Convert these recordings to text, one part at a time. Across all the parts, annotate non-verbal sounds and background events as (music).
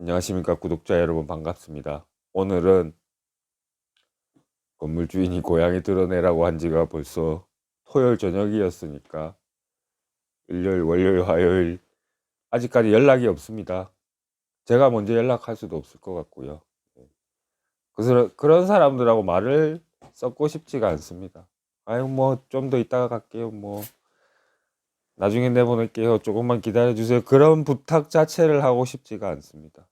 안녕하십니까 구독자 여러분 반갑습니다. 오늘은 건물 주인이 고양이 드러내라고 한 지가 벌써 토요일 저녁이었으니까 일요일, 월요일, 화요일 아직까지 연락이 없습니다. 제가 먼저 연락할 수도 없을 것 같고요. 그래서 그런 사람들하고 말을 섞고 싶지가 않습니다. 아유 뭐 좀 더 이따가 갈게요. 뭐 나중에 내보낼게요. 조금만 기다려 주세요. 그런 부탁 자체를 하고 싶지가 않습니다.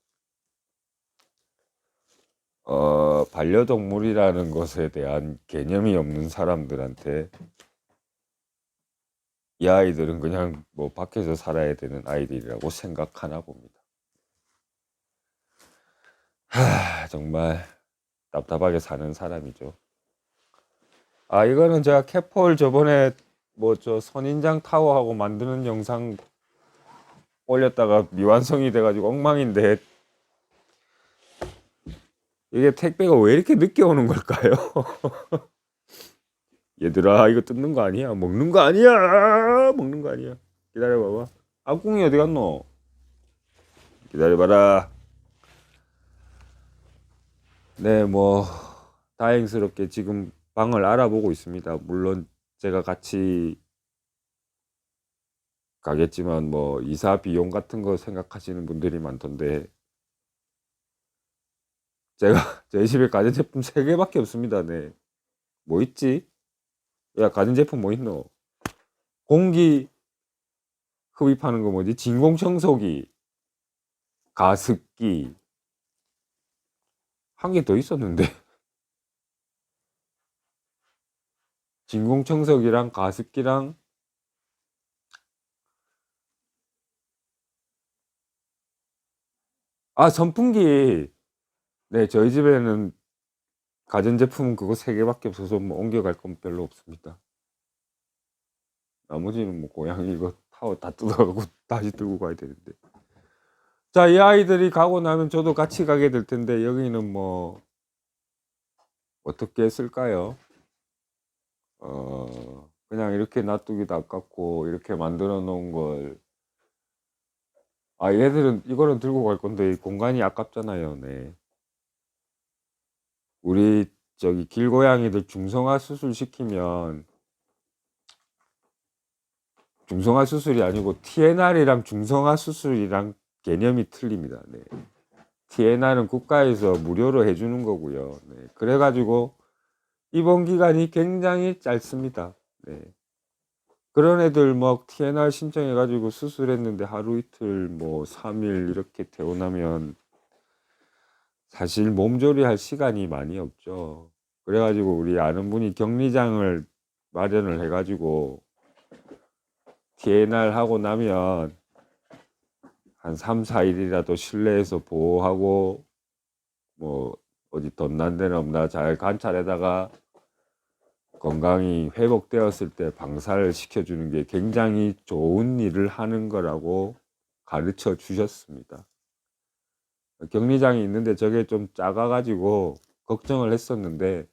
어, 반려동물이라는 것에 대한 개념이 없는 사람들한테 이 아이들은 그냥 뭐 밖에서 살아야 되는 아이들이라고 생각하나 봅니다. 하, 정말 답답하게 사는 사람이죠. 아, 이거는 제가 캣폴 저번에 뭐 저 선인장 타워하고 만드는 영상 올렸다가 미완성이 돼가지고 엉망인데 이게 택배가 왜 이렇게 늦게 오는 걸까요? (laughs) 얘들아 이거 뜯는 거 아니야? 먹는 거 아니야? 먹는 거 아니야? 기다려봐봐. 아궁이 어디 갔노? 기다려봐라. 네 뭐 다행스럽게 지금 방을 알아보고 있습니다. 물론 제가 같이 가겠지만 뭐 이사 비용 같은 거 생각하시는 분들이 많던데 제가 (laughs) 저희 집에 가전제품 3개밖에 없습니다. 네. 뭐 있지? 야, 가전제품 뭐 있노? 공기 흡입하는 거 뭐지? 진공청소기, 가습기. 한 개 더 있었는데. (laughs) 진공청소기랑 가습기랑 아, 선풍기. 네, 저희 집에는 가전제품은 그거 세 개밖에 없어서 뭐 옮겨갈 건 별로 없습니다. 나머지는 뭐 고양이 이거 타워 다 뜯어가고 (laughs) 다시 들고 가야 되는데. 자, 이 아이들이 가고 나면 저도 같이 가게 될 텐데 여기는 뭐 어떻게 했을까요? 어, 그냥 이렇게 놔두기도 아깝고 이렇게 만들어 놓은 걸 아, 얘들은 이거는 들고 갈 건데 공간이 아깝잖아요. 네. 우리 저기 길고양이들 중성화 수술 시키면 중성화 수술이 아니고 TNR이랑 중성화 수술이랑 개념이 틀립니다. 네. TNR은 국가에서 무료로 해주는 거고요. 네. 그래가지고 입원 기간이 굉장히 짧습니다. 네. 그런 애들 뭐 TNR 신청해가지고 수술했는데 하루 이틀 뭐 3일 이렇게 퇴원하면 사실 몸조리할 시간이 많이 없죠. 그래가지고 우리 아는 분이 격리장을 마련을 해가지고 TNR 하고 나면 한 3, 4일이라도 실내에서 보호하고 뭐 어디 덧난 데는 없나 잘 관찰해다가 건강이 회복되었을 때 방사를 시켜주는 게 굉장히 좋은 일을 하는 거라고 가르쳐 주셨습니다. 격리장이 있는데 저게 좀 작아가지고 걱정을 했었는데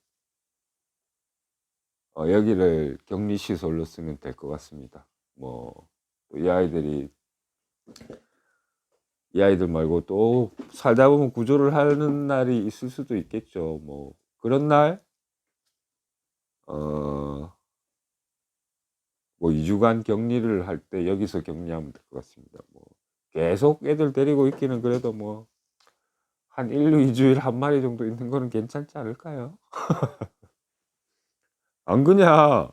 어, 여기를 격리시설로 쓰면 될 것 같습니다. 뭐 이 아이들이 이 아이들 말고 또 살다 보면 구조를 하는 날이 있을 수도 있겠죠. 뭐 그런 날 어, 뭐 2주간 격리를 할 때 여기서 격리하면 될 것 같습니다. 뭐 계속 애들 데리고 있기는 그래도 뭐 한 1, 2주일 한 마리 정도 있는 거는 괜찮지 않을까요? (laughs) 안 그냐?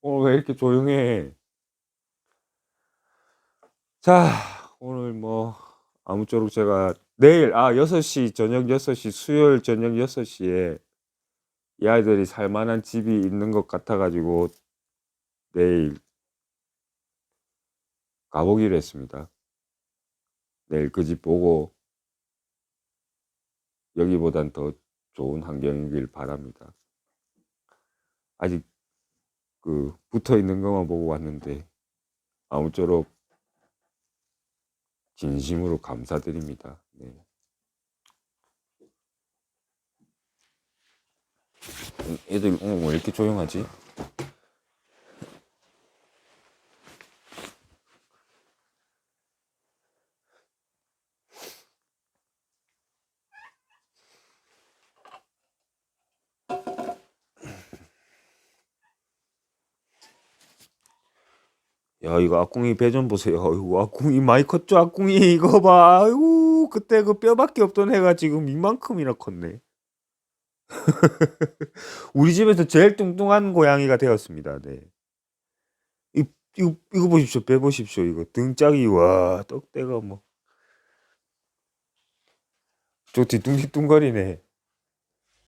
오늘 왜 이렇게 조용해? 자, 오늘 뭐 아무쪼록 제가 내일 아 6시 저녁 6시 수요일 저녁 6시에 이 아이들이 살 만한 집이 있는 것 같아 가지고 내일 가보기로 했습니다. 내일 그 집 보고 여기보단 더 좋은 환경이길 바랍니다. 아직 그 붙어 있는 것만 보고 왔는데 아무쪼록 진심으로 감사드립니다. 네. 애들 오늘 왜 이렇게 조용하지? 야 이거 아꿍이 배좀 보세요. 아이고 아꿍이 많이 컸죠 아꿍이 이거 봐. 아이고 그때 그 뼈밖에 없던 애가 지금 이만큼이나 컸네. (laughs) 우리 집에서 제일 뚱뚱한 고양이가 되었습니다. 네. 이, 이거 이거 보십시오. 배 보십시오. 이거 등짝이 와 떡대가 뭐. 저 뒤뚱뒤뚱거리네.